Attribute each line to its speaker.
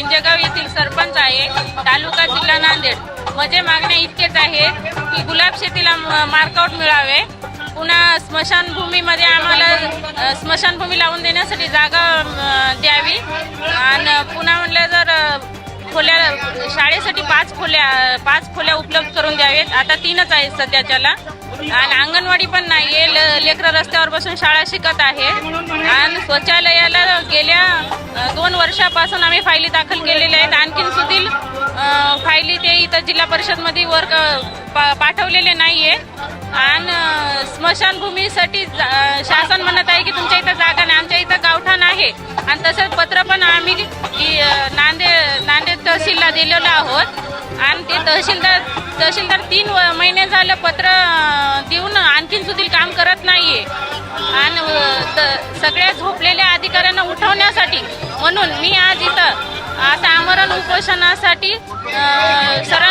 Speaker 1: इंजगाव येथील सरपंच आहे तालुका जिल्हा नांदेड. माझे मागण्या इतकेच आहे की गुलाब शेतीला मार्कआउट मिळावे. पुन्हा स्मशानभूमीमध्ये आम्हाला स्मशानभूमी लावून देण्यासाठी जागा द्यावी. आणि पुन्हा म्हटलं जर खोल्या शाळेसाठी पाच खोल्या पाच खोल्या उपलब्ध करून द्यावेत. आता तीनच आहेत सध्याच्याला. आणि अंगणवाडी पण नाही आहे लेकरं रस्त्यावर बसून शाळा शिकत आहे. आणि शौचालयाला गेल्या दोन वर्षापासून आम्ही फायली दाखल केलेल्या आहेत. आणखीन सुधील फायली ते इथं जिल्हा परिषदमध्ये वर्क पा पाठवलेले नाही आहे आणि स्मशानभूमीसाठी जा- शासन म्हणत आहे की तुमच्या इथं जागा नाही. आमच्या इथं गावठाण आहे. आणि तसंच पत्र पण आम्ही नांदेड नांदे नांदेड तहसीलला दिलेलं आहोत. आणि ते तहसीलदार तहसीलदार तीन व- महिने झालं पत्र देऊन आणखीन सुधील काम करत नाही आहे आणि त- सगळ्या झोपलेल्या म्हणून मी आज इथं आता आमरण उपोषणासाठी सर